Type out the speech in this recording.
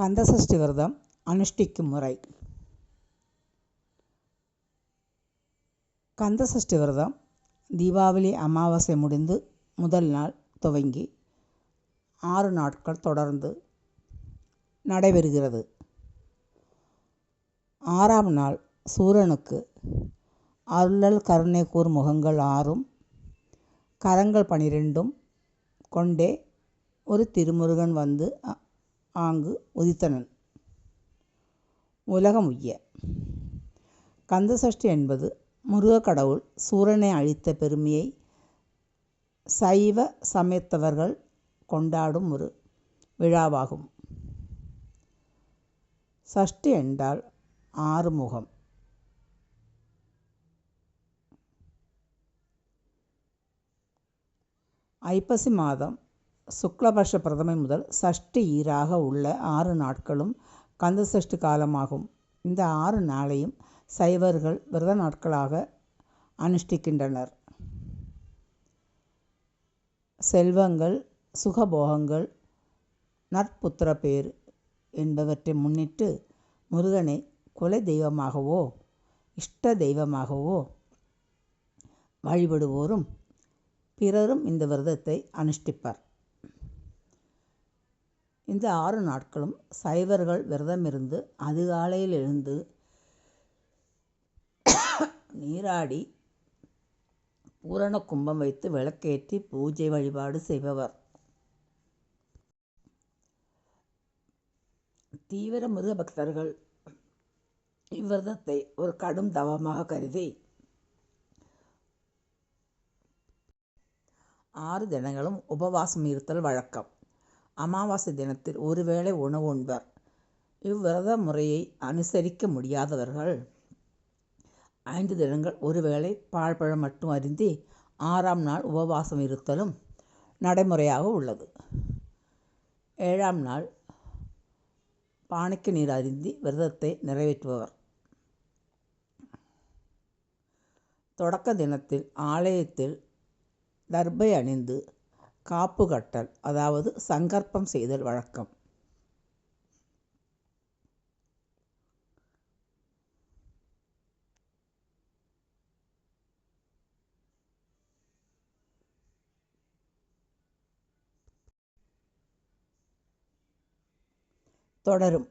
கந்தசஷ்டி விரதம் அனுஷ்டிக்கும் முறை. கந்தசஷ்டி விரதம் தீபாவளி அமாவாசை முடிந்து முதல் நாள் துவங்கி ஆறு நாட்கள் தொடர்ந்து நடைபெறுகிறது. ஆறாம் நாள் சூரனுக்கு அருளல் கருணை கூர் முகங்கள் ஆறும் கரங்கள் பனிரெண்டும் கொண்டே ஒரு திருமுருகன் வந்து ஆங்கு உதித்தனன். உலகம் உய்ய கந்தசஷ்டி என்பது முருகக் கடவுள் சூரனை அழித்த பெருமையை சைவ சமயத்தவர்கள் கொண்டாடும் ஒரு விழாவாகும். சஷ்டி என்றால் ஆறுமுகம். ஐப்பசி மாதம் சுக்லபக்ஷ பிரதமை முதல் சஷ்டி ஈராக உள்ள ஆறு நாட்களும் கந்த சஷ்டி காலமாகும். இந்த ஆறு நாளையும் சைவர்கள் விரத நாட்களாக அனுஷ்டிக்கின்றனர். செல்வங்கள் சுகபோகங்கள் நற்புத்திர பேர் என்பவற்றை முன்னிட்டு முருகனை குலை தெய்வமாகவோ இஷ்ட தெய்வமாகவோ வழிபடுவோரும் பிறரும் இந்த விரதத்தை அனுஷ்டிப்பர். இந்த ஆறு நாட்களும் சைவர்கள் விரதமிருந்து அதிகாலையில் எழுந்து நீராடி பூரண கும்பம் வைத்து விளக்கேற்றி பூஜை வழிபாடு செய்பவர். தீவிர மிருக பக்தர்கள் இவ்விரதத்தை ஒரு கடும் தவமாக கருதி ஆறு தினங்களும் உபவாசம் இருத்தல் வழக்கம். அமாவாசை தினத்தில் ஒருவேளை உணவு உண்பர் இவ்விரத முறையை அனுசரிக்க முடியாதவர்கள் ஐந்து தினங்கள் ஒருவேளை பாழ்பழம் மட்டும் அருந்தி ஆறாம் நாள் உபவாசம் இருத்தலும் நடைமுறையாக உள்ளது. ஏழாம் நாள் பானைக்கு நீர் அருந்தி விரதத்தை நிறைவேற்றுபவர். தொடக்க தினத்தில் ஆலயத்தில் தர்பை அணிந்து காப்பு கட்டல் அதாவது சங்கற்பம் செய்தல் வழக்கம். தொடரும்.